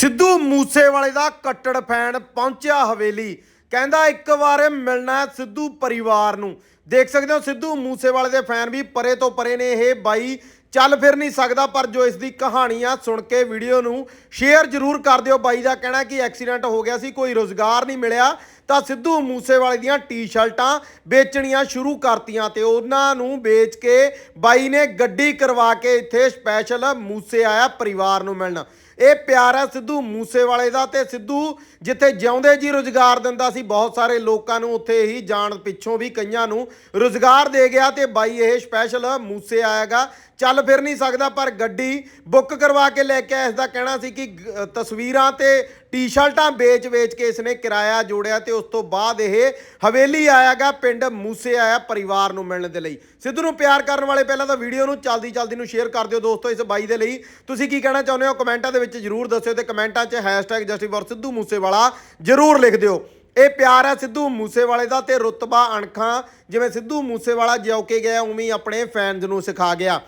ਸਿੱਧੂ ਮੂਸੇਵਾਲੇ ਦਾ ਕੱਟੜ ਫੈਨ ਪਹੁੰਚਿਆ ਹਵੇਲੀ। ਕਹਿੰਦਾ ਇੱਕ ਵਾਰ ਮਿਲਣਾ ਸਿੱਧੂ ਪਰਿਵਾਰ ਨੂੰ। ਦੇਖ ਸਕਦੇ ਹੋ ਸਿੱਧੂ ਮੂਸੇਵਾਲੇ ਦੇ ਫੈਨ ਵੀ ਪਰੇ ਤੋਂ ਪਰੇ ਨੇ ਇਹ। ਬਾਈ, ਚੱਲ ਫਿਰ ਨਹੀਂ ਸਕਦਾ, ਪਰ ਜੋ ਇਸ ਦੀ ਕਹਾਣੀ ਆ ਸੁਣ ਕੇ ਵੀਡੀਓ ਨੂੰ ਸ਼ੇਅਰ ਜ਼ਰੂਰ ਕਰ ਦਿਓ। ਬਾਈ ਦਾ ਕਹਿਣਾ ਕਿ ਐਕਸੀਡੈਂਟ ਹੋ ਗਿਆ ਸੀ, ਕੋਈ ਰੋਜ਼ਗਾਰ ਨਹੀਂ ਮਿਲਿਆ। ਤਾਂ ਸਿੱਧੂ ਮੂਸੇਵਾਲੇ ਦੀਆਂ ਟੀ-ਸ਼ਰਟਾਂ ਵੇਚਣੀਆਂ ਸ਼ੁਰੂ ਕਰਤੀਆਂ ਤੇ ਉਹਨਾਂ ਨੂੰ ਵੇਚ ਕੇ ਬਾਈ ਨੇ ਗੱਡੀ ਕਰਵਾ ਕੇ ਇੱਥੇ ਸਪੈਸ਼ਲ ਮੂਸੇ ਆਇਆ ਪਰਿਵਾਰ ਨੂੰ ਮਿਲਣ। ਇਹ ਪਿਆਰ ਹੈ ਸਿੱਧੂ ਮੂਸੇਵਾਲੇ ਦਾ ਤੇ ਸਿੱਧੂ ਜਿੱਥੇ ਜਿਉਂਦੇ ਜੀ ਰੁਜ਼ਗਾਰ ਦਿੰਦਾ ਸੀ, ਬਹੁਤ ਸਾਰੇ ਲੋਕਾਂ ਨੂੰ ਉੱਥੇ ਹੀ ਜਾਣ ਪਿੱਛੋਂ ਵੀ ਕਈਆਂ ਨੂੰ ਰੁਜ਼ਗਾਰ ਦੇ ਗਿਆ ਤੇ ਬਾਈ ਇਹ ਸਪੈਸ਼ਲ ਮੂਸੇ ਆਏਗਾ ਚੱਲ ਫਿਰ ਨਹੀਂ ਸਕਦਾ, ਪਰ ਗੱਡੀ ਬੁੱਕ ਕਰਵਾ ਕੇ ਲੈ ਕੇ ਆਇਆ। ਇਸ ਦਾ ਕਹਿਣਾ ਸੀ ਕਿ ਗ- ਤਸਵੀਰਾਂ ਤੇ ਟੀ-ਸ਼ਰਟਾਂ ਵੇਚ-ਵੇਚ ਕੇ ਇਸ ਨੇ ਕਿਰਾਇਆ ਜੋੜਿਆ ਤੇ ਉਸ ਤੋਂ ਬਾਅਦ ਇਹ ਹਵੇਲੀ ਆਇਆਗਾ ਪਿੰਡ ਮੂਸੇ ਆਇਆ ਪਰਿਵਾਰ ਨੂੰ ਮਿਲਣ ਦੇ ਲਈ। ਸਿੱਧੂ ਨੂੰ ਪਿਆਰ ਕਰਨ ਵਾਲੇ ਪਹਿਲਾਂ ਤਾਂ ਵੀਡੀਓ ਨੂੰ ਚਲਦੀ ਚਲਦੀ ਨੂੰ ਸ਼ੇਅਰ ਕਰ ਦਿਓ ਦੋਸਤੋ ਇਸ ਬਾਈ ਦੇ ਲਈ। ਤੁਸੀਂ ਕੀ ਕਹਿਣਾ ਚਾਹੁੰਦੇ ਹੋ? ਕਮੈਂਟਾਂ ਦੇ ਵਿੱਚ ਜਰੂਰ ਦੱਸਿਓ ਤੇ ਕਮੈਂਟਾਂ 'ਚ #ਜਸਟਿਸ ਸਿੱਧੂ ਮੂਸੇਵਾਲਾ ਜਰੂਰ ਲਿਖ ਦਿਓ। ਇਹ ਪਿਆਰ ਹੈ ਸਿੱਧੂ ਮੂਸੇਵਾਲੇ ਦਾ ਤੇ ਰੁਤਬਾ ਅਣਖਾਂ, ਜਿਵੇਂ ਸਿੱਧੂ ਮੂਸੇਵਾਲਾ ਜਿਉ ਕੇ ਗਿਆ, ਉਵੇਂ ਹੀ ਆਪਣੇ ਫੈਨਸ ਨੂੰ ਸਿਖਾ ਗਿਆ।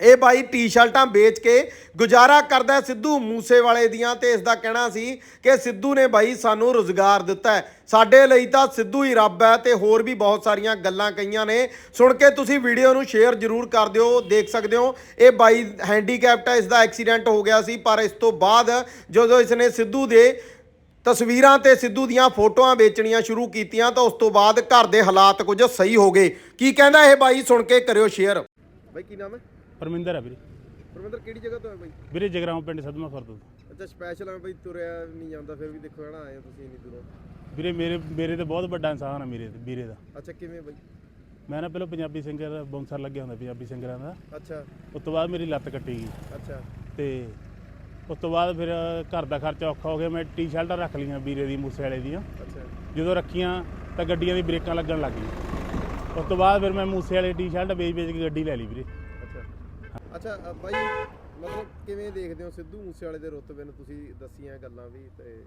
ਇਹ ਬਾਈ ਟੀ-ਸ਼ਰਟਾਂ ਵੇਚ ਕੇ ਗੁਜ਼ਾਰਾ ਕਰਦਾ ਸਿੱਧੂ ਮੂਸੇਵਾਲੇ ਦੀਆਂ ਤੇ ਇਸ ਦਾ ਕਹਿਣਾ ਸੀ ਕਿ ਸਿੱਧੂ ਨੇ ਬਾਈ ਸਾਨੂੰ ਰੋਜ਼ਗਾਰ ਦਿੱਤਾ ਹੈ। ਸਾਡੇ ਲਈ ਤਾਂ ਸਿੱਧੂ ਹੀ ਰੱਬ ਹੈ ਤੇ ਹੋਰ ਵੀ ਬਹੁਤ ਸਾਰੀਆਂ ਗੱਲਾਂ ਕਹੀਆਂ ਨੇ। ਸੁਣ ਕੇ ਤੁਸੀਂ ਵੀਡੀਓ ਨੂੰ ਸ਼ੇਅਰ ਜ਼ਰੂਰ ਕਰ ਦਿਓ, ਦੇਖ ਸਕਦੇ ਹੋ। ਇਹ ਬਾਈ ਹੈਂਡੀਕੈਪਟ ਹੈ ਇਸ ਦਾ ਐਕਸੀਡੈਂਟ ਹੋ ਗਿਆ ਸੀ, ਪਰ ਇਸ ਤੋਂ ਬਾਅਦ ਜਦੋਂ ਇਸ ਨੇ ਸਿੱਧੂ ਦੇ ਤਸਵੀਰਾਂ ਤੇ ਸਿੱਧੂ ਦੀਆਂ ਫੋਟੋਆਂ ਵੇਚਣੀਆਂ ਸ਼ੁਰੂ ਕੀਤੀਆਂ ਤਾਂ ਉਸ ਤੋਂ ਬਾਅਦ ਘਰ ਦੇ ਹਾਲਾਤ ਕੁਝ ਸਹੀ ਹੋ ਗਏ। ਕੀ ਕਹਿੰਦਾ ਇਹ ਬਾਈ? ਸੁਣ ਕੇ ਕਰਿਓ ਸ਼ੇਅਰ। ਬਾਈ, ਕੀ ਨਾਮ ਹੈ? ਪਰਮਿੰਦਰ ਆ ਵੀਰੇ। ਪਰਮਿੰਦਰ ਕਿਹੜੀ ਜਗ੍ਹਾ ਤੋਂ ਹੈ ਬਾਈ? ਵੀਰੇ ਜਗਰਾਉਂ ਪਿੰਡ ਸਦਮਾ ਫਰਦ ਤੋਂ ਅੱਛਾ ਸਪੈਸ਼ਲ ਹੈ ਬਾਈ ਤੁਰਿਆ ਨਹੀਂ ਜਾਂਦਾ ਫਿਰ ਵੀ ਦੇਖੋ ਹਨਾ ਆਏ ਹੋ ਤੁਸੀਂ ਇੰਨੀ ਦੂਰੋਂ। ਵੀਰੇ ਮੇਰੇ ਮੇਰੇ ਤੇ ਬਹੁਤ ਵੱਡਾ ਇਨਸਾਨ ਆ ਮੇਰੇ ਤੇ ਵੀਰੇ ਦਾ। ਅੱਛਾ ਕਿਵੇਂ ਬਾਈ? ਮੈਂ ਨਾ ਪਹਿਲਾਂ ਪੰਜਾਬੀ ਸਿੰਗਰ ਬੌਂਸਰ ਲੱਗਿਆ ਹੁੰਦਾ ਪੰਜਾਬੀ ਸਿੰਗਰਾਂ ਦਾ। ਅੱਛਾ। ਉਸ ਤੋਂ ਬਾਅਦ ਮੇਰੀ ਲੱਤ ਕੱਟੀ ਗਈ। ਅੱਛਾ। ਤੇ ਉਸ ਤੋਂ ਬਾਅਦ ਫਿਰ ਘਰ ਦਾ ਖਰਚਾ ਔਖਾ ਹੋ ਗਿਆ ਮੈਂ ਟੀ-ਸ਼ਰਟਾਂ ਰੱਖ ਲਈਆਂ ਵੀਰੇ ਦੀ ਮੂਸੇ ਵਾਲੇ ਦੀਆਂ। ਅੱਛਾ। ਜਦੋਂ ਰੱਖੀਆਂ ਤਾਂ ਗੱਡੀਆਂ ਦੀ ਬ੍ਰੇਕਾਂ ਲੱਗਣ ਲੱਗ ਗਈਆਂ। ਉਸ ਤੋਂ ਬਾਅਦ ਫਿਰ ਮੈਂ ਮੂਸੇ ਵਾਲੇ ਟੀ-ਸ਼ਰਟ ਵੇਚ-ਵੇਚ ਕੇ ਗੱਡੀ ਲੈ ਲਈ ਵੀਰੇ। ਅੱਛਾ ਅ, ਬਾਈ ਮਤਲਬ ਕਿਵੇਂ ਦੇਖਦੇ ਹੋ ਸਿੱਧੂ ਮੂਸੇਵਾਲੇ ਦੇ ਰੁਤਬੇ ਨੂੰ ਤੁਸੀਂ ਦੱਸੀਆਂ ਗੱਲਾਂ ਵੀ ਤੇ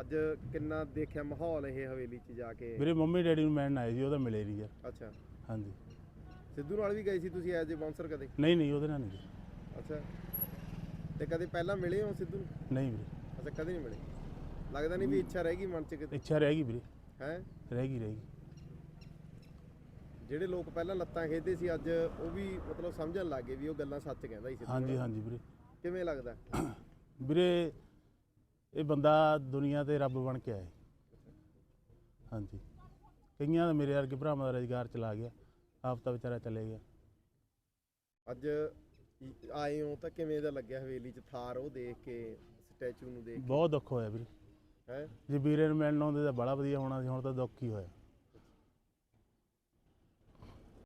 ਅੱਜ ਕਿੰਨਾ ਦੇਖਿਆ ਮਾਹੌਲ ਇਹ ਹਵੇਲੀ 'ਚ ਜਾ ਕੇ? ਵੀਰੇ ਮੰਮੀ ਡੈਡੀ ਨੂੰ ਮਿਲਣ ਆਏ ਸੀ ਉਹਦਾ ਮਿਲੇ ਨਹੀਂ ਯਾਰ। ਅੱਛਾ। ਹਾਂਜੀ। ਸਿੱਧੂ ਨਾਲ ਵੀ ਗਏ ਸੀ ਤੁਸੀਂ ਐਜ਼ ਏ ਬਾਉਂਸਰ ਕਦੇ? ਨਹੀਂ ਨਹੀਂ ਉਹਦੇ ਨਾਲ ਨਹੀਂ ਗਏ। ਅੱਛਾ। ਤੇ ਕਦੇ ਪਹਿਲਾਂ ਮਿਲੇ ਹੋ ਸਿੱਧੂ ਨੂੰ? ਨਹੀਂ ਵੀਰੇ। ਅੱਛਾ ਕਦੇ ਨਹੀਂ ਮਿਲੇ। ਲੱਗਦਾ ਨਹੀਂ ਵੀ ਇੱਛਾ ਰਹੇਗੀ ਮਨ 'ਚ ਕਿਤੇ। ਇੱਛਾ ਰਹਿ ਗਈ ਵੀਰੇ। ਹੈ? ਰਹਿ ਗਈ ਰਹਿ ਗਈ। ਜਿਹੜੇ ਲੋਕ ਪਹਿਲਾਂ ਲੱਤਾਂ ਖੇਡਦੇ ਸੀ ਅੱਜ ਉਹ ਵੀ ਮਤਲਬ ਸਮਝਣ ਲੱਗ ਗਏ ਵੀ ਉਹ ਗੱਲਾਂ ਸੱਚ ਕਹਿੰਦਾ ਸੀ ਸਿੱਧੂ ਹਾਂਜੀ। ਹਾਂਜੀ ਵੀਰੇ। ਕਿਵੇਂ ਲੱਗਦਾ? ਵੀਰੇ ਇਹ ਬੰਦਾ ਦੁਨੀਆ ਤੇ ਰੱਬ ਬਣ ਕੇ ਆਇਆ। ਹਾਂਜੀ। ਕਈਆਂ ਦਾ ਮੇਰੇ ਵਰਗੇ ਭਰਾਵਾਂ ਦਾ ਰੁਜ਼ਗਾਰ ਚਲਾ ਗਿਆ ਆਪ ਤਾਂ ਵਿਚਾਰਾ ਚਲੇ ਗਿਆ। ਅੱਜ ਈ- ਆਏ ਹੋ ਤਾਂ ਕਿਵੇਂ ਦਾ ਲੱਗਿਆ ਹਵੇਲੀ 'ਚ ਥਾਰ ਉਹ ਦੇਖ ਕੇ ਸਟੈਚੂ ਨੂੰ ਦੇਖ ਬਹੁਤ ਦੁੱਖ ਹੋਇਆ ਵੀਰੇ। ਹੈ? ਜੇ ਵੀਰੇ ਨੂੰ ਮਿਲਣ ਆਉਂਦੇ ਤਾਂ ਬੜਾ ਵਧੀਆ ਹੋਣਾ ਸੀ ਹੁਣ ਤਾਂ ਦੁੱਖ ਹੀ ਹੋਇਆ।